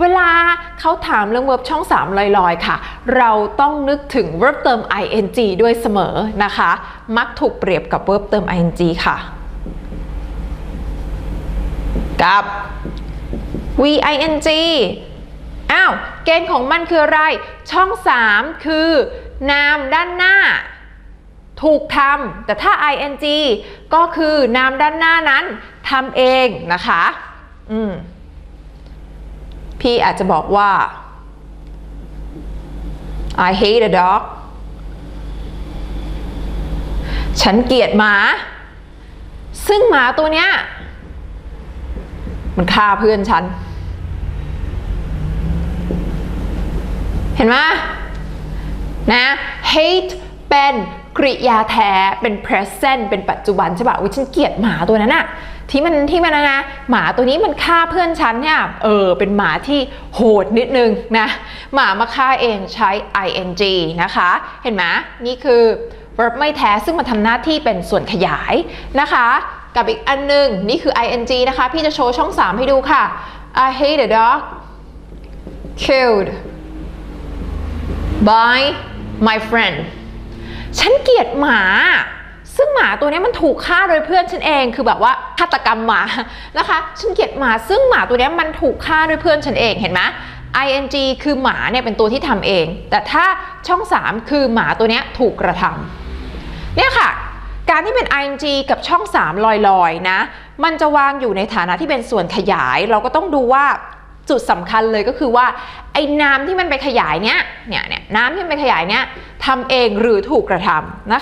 เวลาเขาถามเรื่อง verb ช่อง 3 ลอยๆ ค่ะ เราต้องนึกถึง verb เติม ing ด้วยเสมอนะคะ มักถูกเปรียบกับ verb เติม ing ค่ะ กับ ving อ้าว เกณฑ์ของมันคืออะไร ช่อง 3 คือนามด้านหน้า ถูกทำแต่ถ้า ing ก็คือนามด้านหน้านั้นทำเองนะคะ อืม พี่อาจจะบอกว่า I hate a dog ฉันเกลียดหมา ซึ่งหมาตัวเนี้ย มันฆ่าเพื่อนฉัน เห็นไหมนะ hate เป็น กริยาแท้เป็น present เป็นปัจจุบันใช่ปะวิฉันเกลียดหมาตัวนั้นอะที่มันที่มันนะหมาตัวนี้มันฆ่าเพื่อนฉันเนี่ยเออเป็นหมาที่โหดนิดนึงนะหมามาฆ่าเองใช้ ing นะคะ เห็นไหมนี่คือ verb ไม่แท้ซึ่งมันทำหน้าที่เป็นส่วนขยายนะคะ กับอีกอันหนึงนี่คือ ing นะคะ พี่จะโชว์ช่อง 3 ให้ดูค่ะ I hate a dog killed by my friend ฉันเกลียดหมา ซึ่งหมาตัวนี้มันถูกฆ่าโดยเพื่อนฉันเอง คือแบบว่าฆาตกรรมหมานะคะ ฉันเกลียดหมา ซึ่งหมาตัวนี้มันถูกฆ่าโดยเพื่อนฉันเอง เห็นไหม ing คือหมาเนี่ยเป็นตัวที่ทำเอง แต่ถ้าช่อง 3 คือหมาตัวนี้ถูกกระทำเนี่ยค่ะ การที่เป็น ing กับช่อง 3 ลอยๆนะ มันจะวางอยู่ในฐานะที่เป็นส่วนขยาย เราก็ต้องดูว่า จุดสำคัญเลยก็คือว่าไอ้น้ำที่มันไปขยายเนี้ยเนี่ยเนี่ยน้ำที่มันไปขยายเนี้ยทำเองหรือถูกกระทำนะคะ